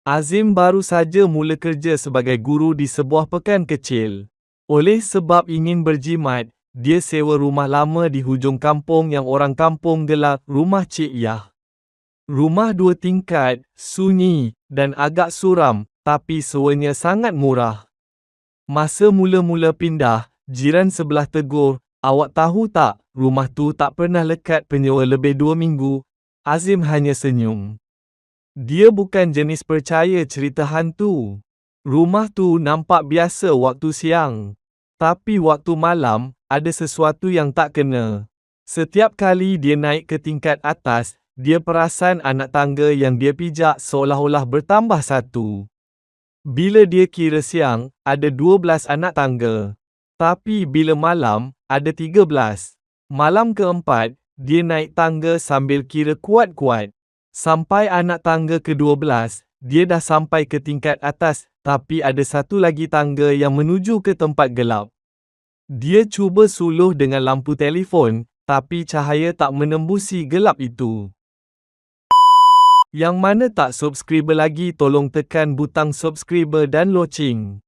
Azim baru saja mula kerja sebagai guru di sebuah pekan kecil. Oleh sebab ingin berjimat, dia sewa rumah lama di hujung kampung yang orang kampung gelar Rumah Cik Yah. Rumah dua tingkat, sunyi, dan agak suram, tapi sewanya sangat murah. Masa mula-mula pindah, jiran sebelah tegur, awak tahu tak, rumah tu tak pernah lekat penyewa lebih dua minggu. Azim hanya senyum. Dia bukan jenis percaya cerita hantu. Rumah tu nampak biasa waktu siang. Tapi waktu malam, ada sesuatu yang tak kena. Setiap kali dia naik ke tingkat atas, dia perasan anak tangga yang dia pijak seolah-olah bertambah satu. Bila dia kira siang, ada 12 anak tangga. Tapi bila malam, ada 13. Malam keempat, dia naik tangga sambil kira kuat-kuat. Sampai anak tangga ke-12, dia dah sampai ke tingkat atas, tapi ada satu lagi tangga yang menuju ke tempat gelap. Dia cuba suluh dengan lampu telefon, tapi cahaya tak menembusi gelap itu. Yang mana tak subscriber lagi tolong tekan butang subscriber dan loceng.